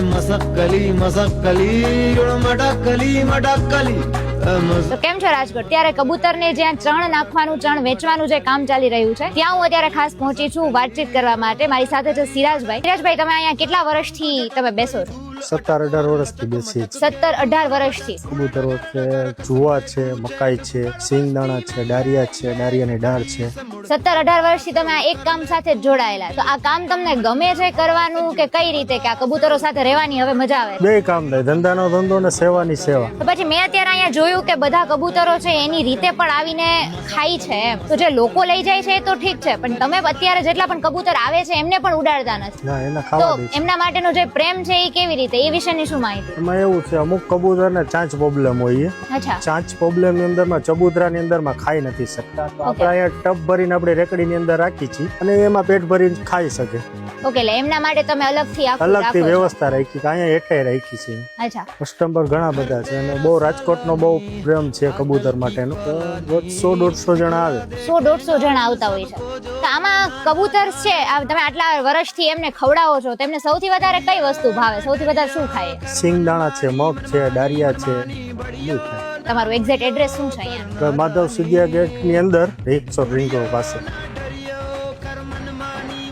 મસક્કલી મસક્કલી મટકલી મટકલી તો કેમ છો રાજકોટ? ત્યારે કબૂતરને જ્યાં ચણ નાખવાનું ચણ વેચવાનું જે કામ ચાલી રહ્યું છે ત્યાં હું અત્યારે ખાસ પહોંચી છું વાતચીત કરવા માટે. મારી સાથે છે સિરાજભાઈ. સિરાજભાઈ તમે અહીંયા કેટલા વર્ષથી તમે બેસો છો? સત્તર અઢાર વર્ષથી બેસીએ છીએ સત્તર અઢાર વર્ષથી. કબૂતરો છે જુવા છે મકાઈ છે સિંગદાણા છે ડારિયા છે ડારિયાની ડાળ છે. સત્તર અઢાર વર્ષથી તમે આ એક કામ સાથે જોડાયેલા. તો આ કામ તમને ગમે છે કરવાનું કે કઈ રીતે કે આ કબૂતરો સાથે રહેવાની હવે મજા આવે? બે કામ થાય ધંધાનો ધંધો ને સેવાની સેવા. તો પછી મેં અત્યારે અહીંયા જોયું કે બધા કબૂતરો છે એની રીતે પણ આવીને ખાય છે તો જે લોકો લઈ જાય છે એ તો ઠીક છે પણ તમે અત્યારે જેટલા પણ કબૂતર આવે છે એમને પણ ઉડાડતા નથી. તો એમના માટેનો જે પ્રેમ છે એ કેવી રીતે? એ વિશેની શું માહિતી? એમાં એવું છે અમુક કબૂતરને ચાંચ પ્રોબ્લેમ હોય છે. અચ્છા. ચાંચ પ્રોબ્લેમની અંદરમાં ચબૂતરાની અંદરમાં ખાઈ નથી શકતા. તો આપણે અહીંયા ટબ ભરીને આપણે રેકડીની અંદર રાખી છીએ અને એમાં પેટ ભરીને ખાઈ શકે. ઓકે એટલે એમના માટે તમે અલગથી આખું અલગથી રાખો છો. વ્યવસ્થા રાખી કે અહીંયા હેઠે રાખી છે. અચ્છા. કસ્ટમર ઘણા બધા છે અને બહુ રાજકોટનો બહુ પ્રેમ છે કબૂતર માટેનો. તો રોજ સો દોઢસો જણા આવે. સો દોઢસો જણા આવતા હોય છે. તો આમાં કબૂતર છે આ તમે આટલા વર્ષથી એમને ખવડાવો છો તેમને સૌથી વધારે કઈ વસ્તુ ભાવે? સૌથી વધારે શું ખાય? સિંગદાણા છે મગ છે ડારિયા છે. તમારું એક્ઝેક્ટ એડ્રેસ શું છે અહીંયા? માધવ સુધિયા ગેટની અંદર રિંગ રોડ પાસે.